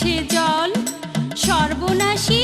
আসে জল সর্বনাশী